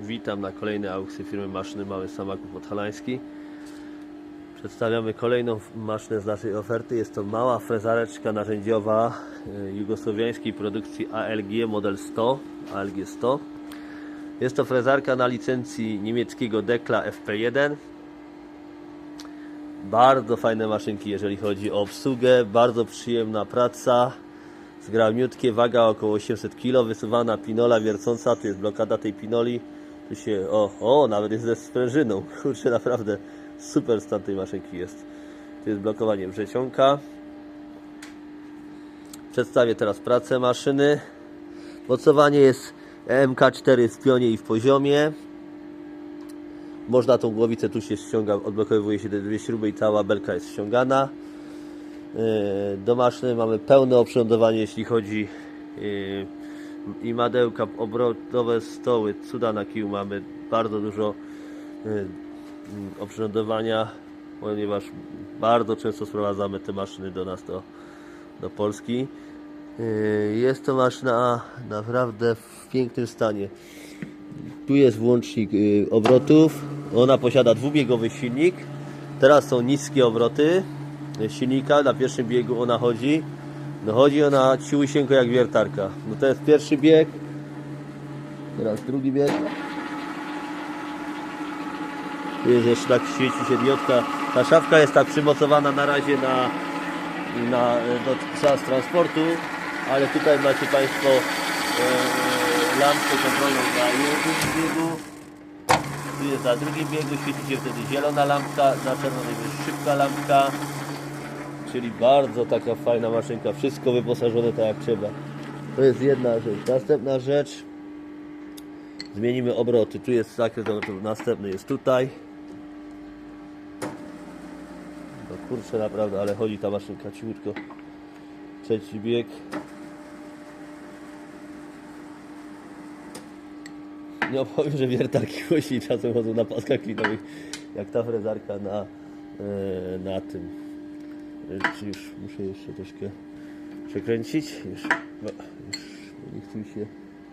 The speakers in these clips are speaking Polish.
Witam na kolejnej aukcji firmy Maszyny Mały Samaków Podhalański. Przedstawiamy kolejną maszynę z naszej oferty. Jest to mała frezareczka narzędziowa e, jugosłowiańskiej produkcji ALG model 100, ALG 100. Jest to frezarka na licencji niemieckiego Dekla FP1. Bardzo fajne maszynki, jeżeli chodzi o obsługę. Bardzo przyjemna praca. Zgrabniutkie, waga około 800 kg, wysuwana pinola wiercąca, tu jest blokada tej pinoli. Tu się, o, o, nawet jest ze sprężyną. Kurczę, naprawdę super stan tej maszynki jest. Tu jest blokowanie wrzecionka. Przedstawię teraz pracę maszyny. Mocowanie jest MK4 w pionie i w poziomie. Można tą głowicę, tu się ściąga, odblokowuje się te dwie śruby i cała belka jest ściągana. Yy, Do maszyny mamy pełne oprzędowanie, jeśli chodzi yy, i madełka, obrotowe stoły, cuda na kiju mamy bardzo dużo yy, mm, oprzędowania, ponieważ bardzo często sprowadzamy te maszyny do nas, do, do Polski. Yy, Jest to maszyna naprawdę w pięknym stanie. Tu jest włącznik y, obrotów. Ona posiada dwubiegowy silnik. Teraz są niskie obroty y, silnika. Na pierwszym biegu ona chodzi. No chodzi ona ciłysieńko jak wiertarka. No to jest pierwszy bieg. Teraz drugi bieg. Tu jest jeszcze tak świeci się diotka. Ta szafka jest tak przymocowana na razie na, na do transportu, ale tutaj macie Państwo e, lampkę kontrolną na jednym biegu. Tu jest na drugim biegu, świeci się wtedy zielona lampka, na czerwonej jest szybka lampka. Czyli bardzo taka fajna maszynka, wszystko wyposażone tak jak trzeba. To jest jedna rzecz. Następna rzecz. Zmienimy obroty. Tu jest zakres następny jest tutaj. No kurczę naprawdę, ale chodzi ta maszynka cichutko. Trzeci bieg. Nie opowiem, że wiertarki głośniej czasem chodzą na paskach klinowych, jak ta frezarka na, e, na tym. Już muszę jeszcze troszkę przekręcić? Już, no, już nie chce mi się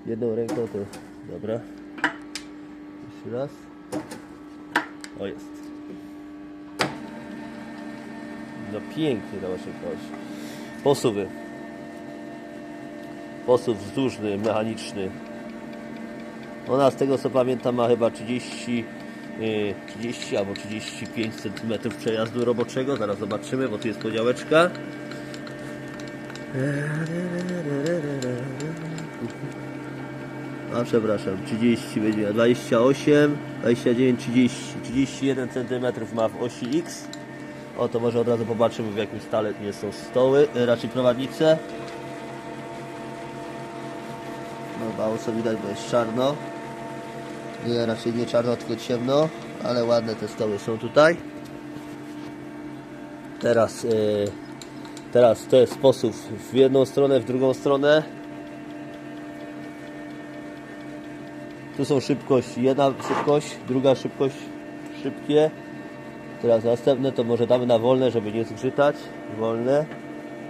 jedną ręką, to dobra. Jeszcze raz. O jest. No pięknie ta maszynka. Posuwy. Posuw wzdłużny, mechaniczny. Ona z tego co pamiętam ma chyba 30, yy, 30 albo 35 cm przejazdu roboczego. Zaraz zobaczymy, bo tu jest podziałeczka. A przepraszam, 30 będzie miała 28, 29, 30, 31 cm ma w osi X. O to może od razu popatrzymy w jakim stale nie są stoły, yy, raczej prowadnice. No mało co widać, bo jest czarno. Nie, raczej nie czarno, tylko ciemno, ale ładne te stoły są tutaj. Teraz, yy, teraz to jest sposób w jedną stronę, w drugą stronę. Tu są szybkość, jedna szybkość, druga szybkość, szybkie. Teraz następne to może damy na wolne, żeby nie zgrzytać. Wolne.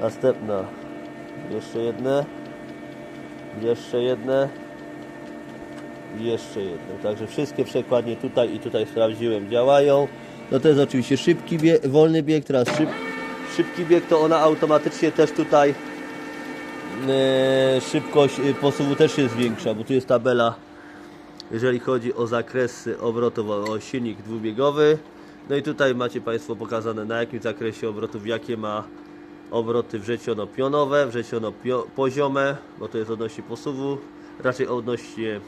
Następna. Jeszcze jedne. Jeszcze jedne. Jeszcze jedno. Także wszystkie przekładnie tutaj i tutaj sprawdziłem działają. No to jest oczywiście szybki bieg, wolny bieg, teraz szyb, szybki bieg to ona automatycznie też tutaj e, szybkość e, posuwu też jest większa, bo tu jest tabela jeżeli chodzi o zakresy obrotów, o silnik dwubiegowy. No i tutaj macie Państwo pokazane na jakim zakresie obrotów, jakie ma obroty wrzeciono-pionowe, wrzeciono-poziome, bo to jest odnośnie posuwu, raczej odnośnie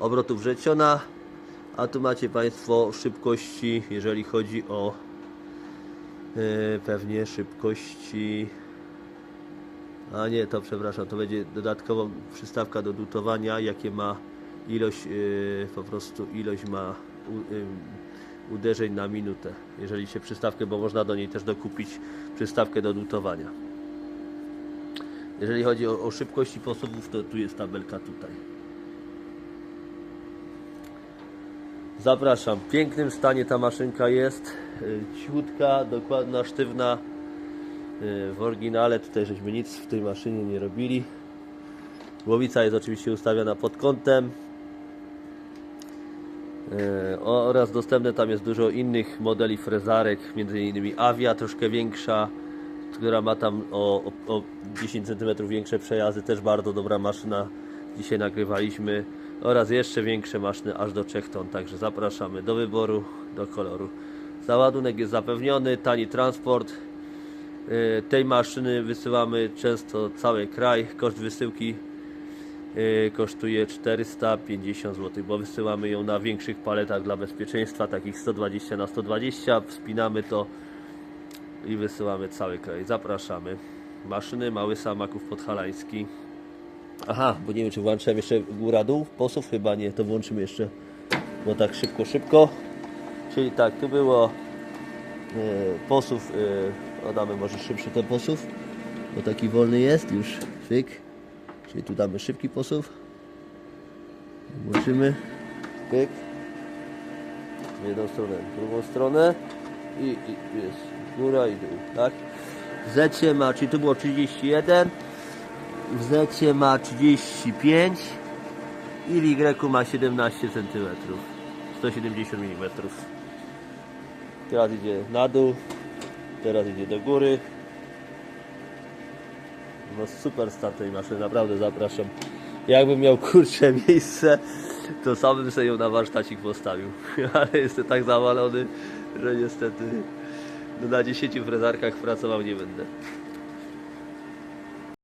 obrotów wrzeciona, a tu macie Państwo szybkości, jeżeli chodzi o e, pewnie szybkości a nie, to przepraszam, to będzie dodatkowo przystawka do dutowania, jakie ma ilość, e, po prostu ilość ma ym, uderzeń na minutę, jeżeli się przystawkę, bo można do niej też dokupić przystawkę do dutowania. Jeżeli chodzi o, o szybkości posuwów, to tu jest tabelka tutaj. Zapraszam. W pięknym stanie ta maszynka jest. y, Cichutka, dokładna, sztywna. Y, W oryginale tutaj żeśmy nic w tej maszynie nie robili. Głowica jest oczywiście ustawiona pod kątem. E, oraz dostępne tam jest dużo innych modeli frezarek, innymi Avia troszkę większa, która ma tam o, o, o 10 cm większe przejazdy, też bardzo dobra maszyna. Dzisiaj nagrywaliśmy oraz jeszcze większe maszyny aż do 3 ton, także zapraszamy do wyboru, do koloru. Załadunek jest zapewniony, tani transport. E, Tej maszyny wysyłamy często cały kraj. Koszt wysyłki e, kosztuje 450 zł, bo wysyłamy ją na większych paletach dla bezpieczeństwa, takich 120 na 120. Wspinamy to i wysyłamy cały kraj. Zapraszamy. Maszyny Mały Samaków Podhalański. Aha, bo nie wiem czy włączyłem jeszcze góra-dół posów, chyba nie, to włączymy jeszcze, bo tak szybko, szybko. Czyli tak, tu było e, posów, e, dodamy może szybszy ten posów, bo taki wolny jest już, fyk. Czyli tu damy szybki posów. Włączymy, pyk. W jedną stronę, w drugą stronę i, i jest góra i dół, tak? Zecie ma, czyli tu było 31, w zecie ma 35 i w Y ma 17 cm, 170 mm. Teraz idzie na dół, teraz idzie do góry. No super stan tej maszyny, naprawdę zapraszam. Jakbym miał kurcze miejsce, to sam bym sobie ją na warsztacik postawił. Ale jestem tak zawalony, że niestety no na 10 frezarkach pracował nie będę.